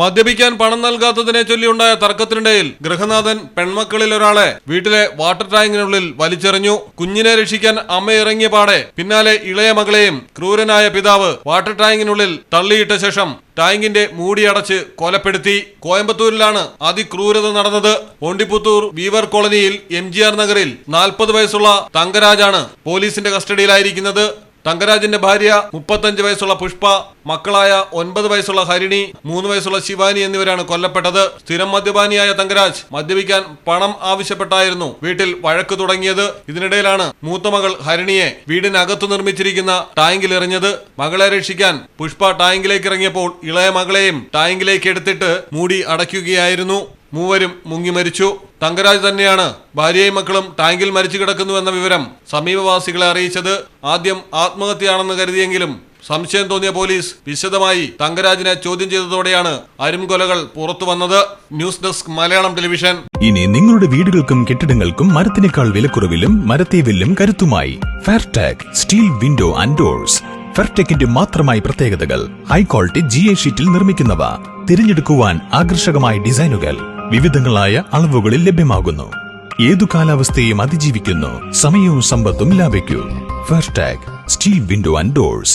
മദ്യപിക്കാൻ പണം നൽകാത്തതിനെ ചൊല്ലിയുണ്ടായ തർക്കത്തിനിടയിൽ ഗൃഹനാഥൻ പെൺമക്കളിൽ ഒരാളെ വീട്ടിലെ വാട്ടർ ടാങ്കിനുള്ളിൽ വലിച്ചെറിഞ്ഞു. കുഞ്ഞിനെ രക്ഷിക്കാൻ അമ്മ ഇറങ്ങിയ പാടെ പിന്നാലെ ഇളയ മകളെയും ക്രൂരനായ പിതാവ് വാട്ടർ ടാങ്കിനുള്ളിൽ തള്ളിയിട്ട ശേഷം ടാങ്കിന്റെ മൂടിയടച്ച് കൊലപ്പെടുത്തി. കോയമ്പത്തൂരിലാണ് അതിക്രൂരത നടന്നത്. ഒണ്ടിപ്പുത്തൂർ വീവർ കോളനിയിൽ എം നഗറിൽ നാൽപ്പത് വയസ്സുള്ള തങ്കരാജാണ് പോലീസിന്റെ കസ്റ്റഡിയിലായിരിക്കുന്നത്. തങ്കരാജിന്റെ ഭാര്യ മുപ്പത്തഞ്ച് വയസ്സുള്ള പുഷ്പ മക്കളായ ഒൻപത് വയസ്സുള്ള ഹരിണി മൂന്ന് വയസ്സുള്ള ശിവാനി എന്നിവരാണ് കൊല്ലപ്പെട്ടത്. സ്ഥിരം മദ്യപാനിയായ തങ്കരാജ് മദ്യപിക്കാൻ പണം ആവശ്യപ്പെട്ടായിരുന്നു. വീട്ടിൽ വഴക്ക് തുടങ്ങിയത്. ഇതിനിടയിലാണ് മൂത്ത മകൾ ഹരിണിയെ വീടിനകത്തു നിർമ്മിച്ചിരിക്കുന്ന ടാങ്കിൽ എറിഞ്ഞത്. മകളെ രക്ഷിക്കാൻ പുഷ്പ ടാങ്കിലേക്ക് ഇറങ്ങിയപ്പോൾ ഇളയ മകളെയും ടാങ്കിലേക്ക് എടുത്തിട്ട് മൂടി അടയ്ക്കുകയായിരുന്നു. മൂവരും മുങ്ങി മരിച്ചു. തങ്കരാജ് തന്നെയാണ്. ഭാര്യയും മക്കളും ടാങ്കിൽ മരിച്ചു കിടക്കുന്നുവെന്ന വിവരം സമീപവാസികളെ അറിയിച്ചത് ആദ്യം ആത്മഹത്യയാണെന്ന് കരുതിയെങ്കിലും സംശയം തോന്നിയ പോലീസ് വിശദമായി തങ്കരാജിനെ ചോദ്യം ചെയ്തതോടെയാണ് അരുംകൊലകൾ പുറത്തു വന്നത്. News desk Malayalam television. ഇനി നിങ്ങളുടെ വീടുകൾക്കും കെട്ടിടങ്ങൾക്കും മരത്തിനേക്കാൾ വിലക്കുറവിലും മരത്തെ വില്ലും കരുത്തുമായി. Fairtag steel window and doors ഫെർടെക്കിന്റെ മാത്രമായി പ്രത്യേകതകൾ. ഹൈ ക്വാളിറ്റി ജി എ ഷീറ്റിൽ നിർമ്മിക്കുന്നവ. തിരഞ്ഞെടുക്കുവാൻ ആകർഷകമായ ഡിസൈനുകൾ. വിവിധങ്ങളായ അളവുകളിൽ ലഭ്യമാകുന്നു. ഏതു കാലാവസ്ഥയും അതിജീവിക്കുന്നു. സമയവും സമ്പത്തും ലാഭിക്കൂ tag steel window and doors